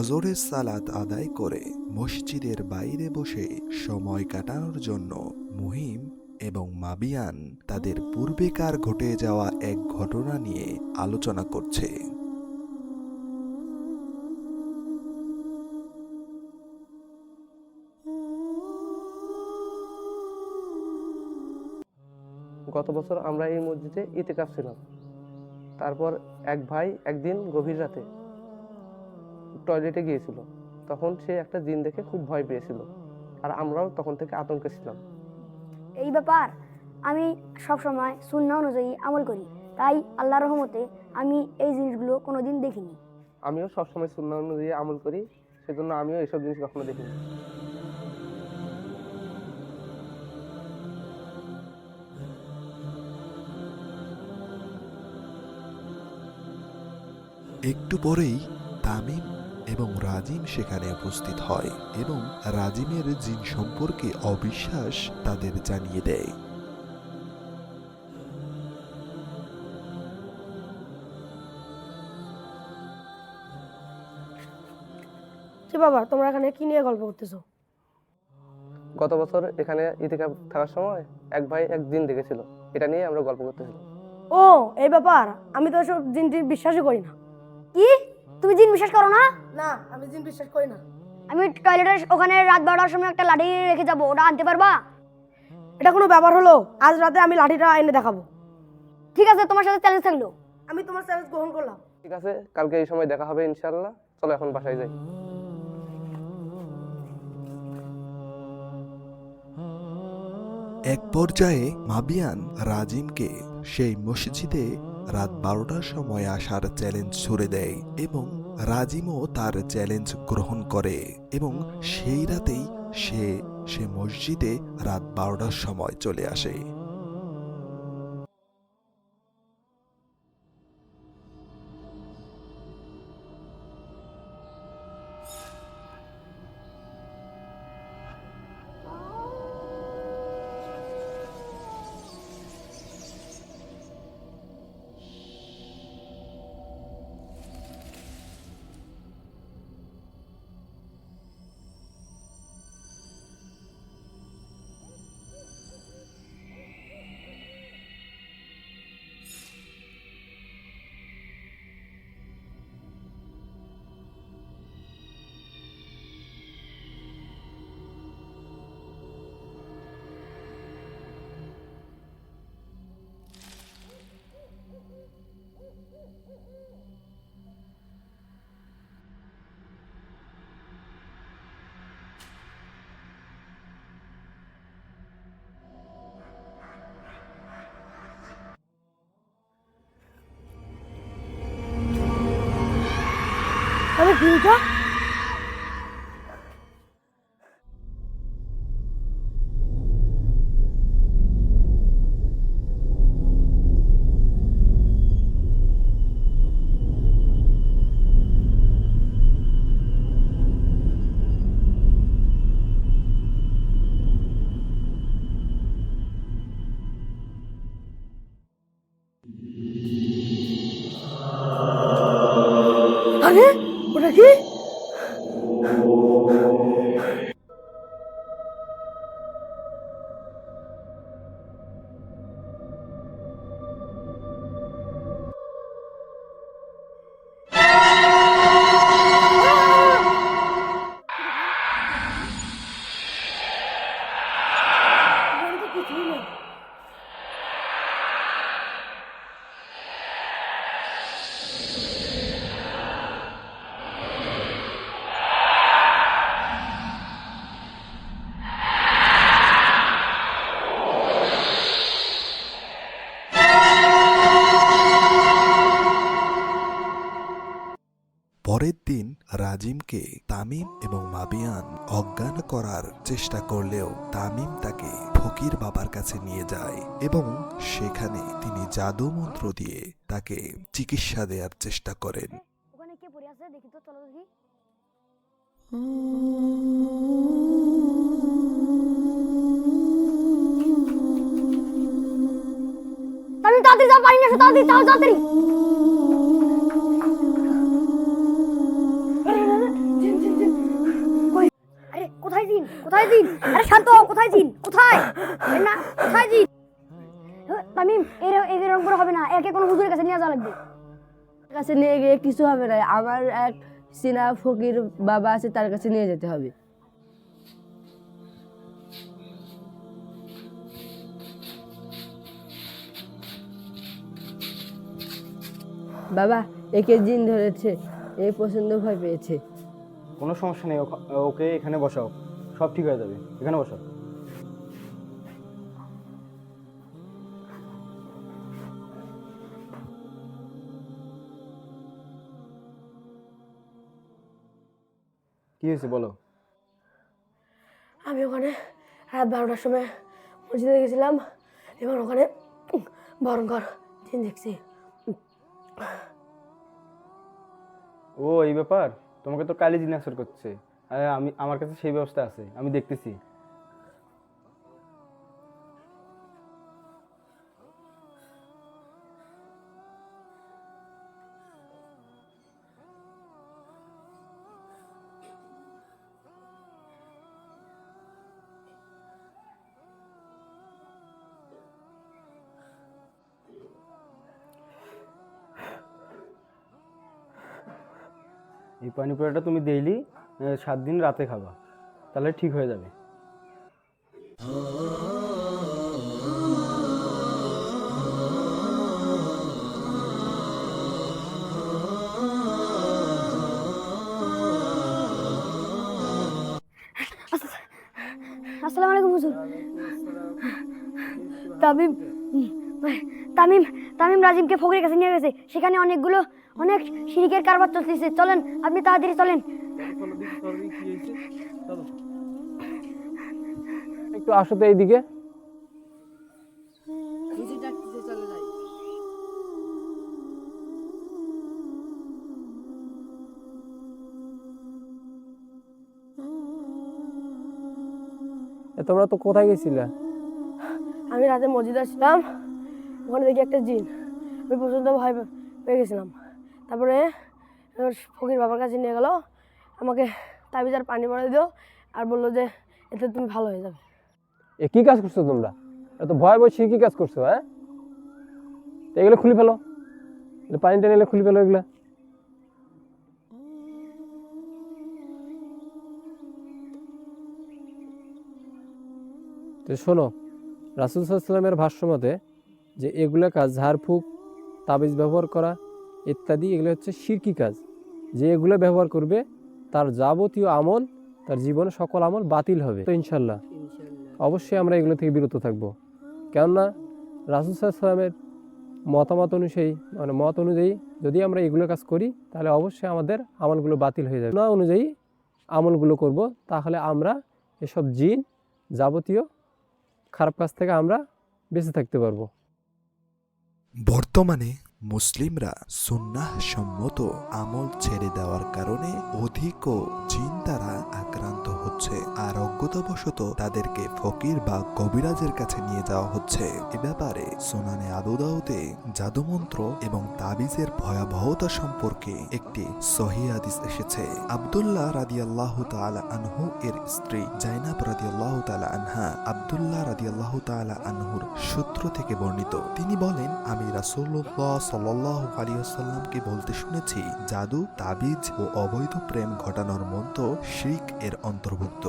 ফজরের সালাত আদায় করে মসজিদের বাইরে বসে সময় কাটানোর জন্য মুহিম এবং মাবিয়ান তাদের পূর্বেকার ঘটে যাওয়া এক ঘটনা নিয়ে আলোচনা করছে। গত বছর আমরা এই মসজিদে ইতিকাফ ছিলাম। তারপর এক ভাই একদিন গভীর রাতে টয়লেটে গিয়েছিল। তখন সে একটা জিন দেখে খুব ভয় পেয়েছিল। আর আমরাও তখন থেকে আতঙ্কে ছিলাম। এই ব্যাপার আমি সব সময় শূন্য অনুযায়ী আমল করি। তাই আল্লাহর রহমতে আমি এই জিনিসগুলো কোনোদিন দেখিনি। আমিও সবসময় সুন্না অনুযায়ী আমল করি। সেজন্য আমিও এইসব জিনিস কখনো দেখিনি। একটু পরেই তামিম এবং রাজিম সেখানে উপস্থিত হয় এবং রাজিমের জিন সম্পর্কে অবিশ্বাস তাদের জানিয়ে দেয়। যে বাবা তোমরা এখানে কি নিয়ে গল্প করতেছো? গত বছর এখানে ইতিকাফ থাকার সময় এক ভাই এক জিন দেখেছিল। এটা নিয়ে আমরা গল্প করতেছিলাম। ও এই ব্যাপার? আমি তো সব জিনটি বিশ্বাসই করি না। কি? তুমি জিন বিশ্বাস করো না? না আমি জিন বিশ্বাস করি না। আমি টয়লেটের ওখানে রাত বারোটার সময় একটা লাঠি রেখে যাব ওটা আনতে পারবা? এটা কোনো ব্যাপার হলো? আজ রাতে আমি লাঠিটা এনে দেখাবো। ঠিক আছে তোমার সাথে চ্যালেঞ্জ থাকল। আমি তোমার চ্যালেঞ্জ গ্রহণ করলাম। ঠিক আছে কালকে এই সময় দেখা হবে ইনশাল্লাহ চলো এখন বাসায় যাই। এক পর্যায়ে মাবিয়ান রাজিমকে সেই মসজিদে রাত বারোটার সময় আসার চ্যালেঞ্জ ছুড়ে দেয় এবং রাজিমও তার চ্যালেঞ্জ গ্রহণ করে এবং সেই রাতেই সে সে মসজিদে রাত বারোটার সময় চলে আসে। তাহলে রাজিমকে তামিম এবং মাবিয়ান অজ্ঞান করার চেষ্টা করলেও তামিম তাকে ফকির বাবার কাছে নিয়ে যায় এবং সেখানে তিনি জাদু মন্ত্র দিয়ে তাকে চিকিৎসা দেওয়ার চেষ্টা করেন। তাড়াতাড়ি যাও পারি না তাড়াতাড়ি যাও তাড়াতাড়ি কোথায় জিন? কোথায়? না কোথায় জিন? তামিম এর এরকম করে হবে না। একে কোনো হুজুরের কাছে নিয়ে যাওয়া লাগবে। কাছে নিয়ে গিয়ে কিছু হবে না। আমার এক সিনা ফকির বাবা আছে তার কাছে নিয়ে যেতে হবে। বাবা একে জিন ধরেছে। এ পছন্দ ভয় পেয়েছে। কোনো সমস্যা নেই ওখ- ওকে এখানে বসাও। সব ঠিক হয়ে যাবে। এখানে বসাও। কি হয়েছে বলো? আমি ওখানে রাত বারোটার সময় মসজিদে গেছিলাম এবং ওখানে ভয়ঙ্কর জিন দেখছি। ও এই ব্যাপার? তোমাকে তো কালি আসর করছে। আমি আমার কাছে সেই ব্যবস্থা আছে আমি দেখতেছি। এই পানি পোড়াটা তুমি ডেইলি সাত দিন রাতে খাবা। তাহলে ঠিক হয়ে যাবে। আসসালামু আলাইকুম হুজুর। তামিম তামিম তামিম রাজিমকে ফকিরের কাছে নিয়ে গেছে। সেখানে অনেকগুলো অনেক শিরিকের কারবার চলতেছে চলেন আপনি তাড়াতাড়ি চলেন। একটু আসো তো এইদিকে। তোমরা তো কোথায় গেছিলে? আমি রাতে মসজিদে আসছিলাম ওখানে দেখি একটা জিন। আমি পর্যন্ত ভয় পেয়ে গেছিলাম। তারপরে ফকির বাবার কাছে নিয়ে গেল, আমাকে তাবিজার পানি পড়ে দিও আর বলল যে, এতে তুমি ভালো হয়ে যাবে। এ কি কাজ করছ তোমরা? এত ভয় ভয় কি কাজ করছ হ্যাঁ? এগুলো খুলে ফেলো। এগুলো পানি টানি এলে খুলে ফেলো এগুলো। তো শোনো, রাসুল সাল্লামের ভাষ্য মতে যে এগুলো কাজ ঝাড়ফুঁক তাবিজ ব্যবহার করা ইত্যাদি এগুলো হচ্ছে শিরকি কাজ। যে এগুলো ব্যবহার করবে তার যাবতীয় আমল তার জীবনে সকল আমল বাতিল হবে। তো ইনশাল্লাহ। অবশ্যই আমরা এগুলো থেকে বিরত থাকব। কেননা রাসুল সাল্লামের মতামত অনুযায়ী মানে মত অনুযায়ী যদি আমরা এগুলো কাজ করি তাহলে অবশ্যই আমাদের আমলগুলো বাতিল হয়ে যাবে। না অনুযায়ী আমলগুলো করব তাহলে আমরা এসব জিন যাবতীয় খারাপ কাজ থেকে আমরা বেঁচে থাকতে পারব। বর্তমানে মুসলিমরা সুন্নাহ সম্মত আমল ছেড়ে দেওয়ার কারণে অধিক জিন দ্বারা আক্রান্ত হচ্ছে। আর অজ্ঞতাবশত তাদেরকে ফকির বা কবিরাজের কাছে নিয়ে যাওয়া হচ্ছে। এ ব্যাপারে সোনানে আবুদাউদে জাদুমন্ত্র এবং তাবিজের ভয়াবহতা সম্পর্কে একটি সহি হাদিস এসেছে। আবদুল্লাহ রাদিয়াল্লাহ তাআলা আনহু এর স্ত্রী জাইনাব রাদিয়াল্লাহ তাআলা আনহা আবদুল্লাহ রাদিয়াল্লাহ তালা আনহুর সূত্র থেকে বর্ণিত। তিনি বলেন, আমি রাসুল্লাহ সাল্লাহ আলিয়াসাল্লামকে বলতে শুনেছি, জাদু, তাবিজ ও অবৈধ প্রেম ঘটানোর মন্ত্র শিখ এর অন্তর্ভুক্ত।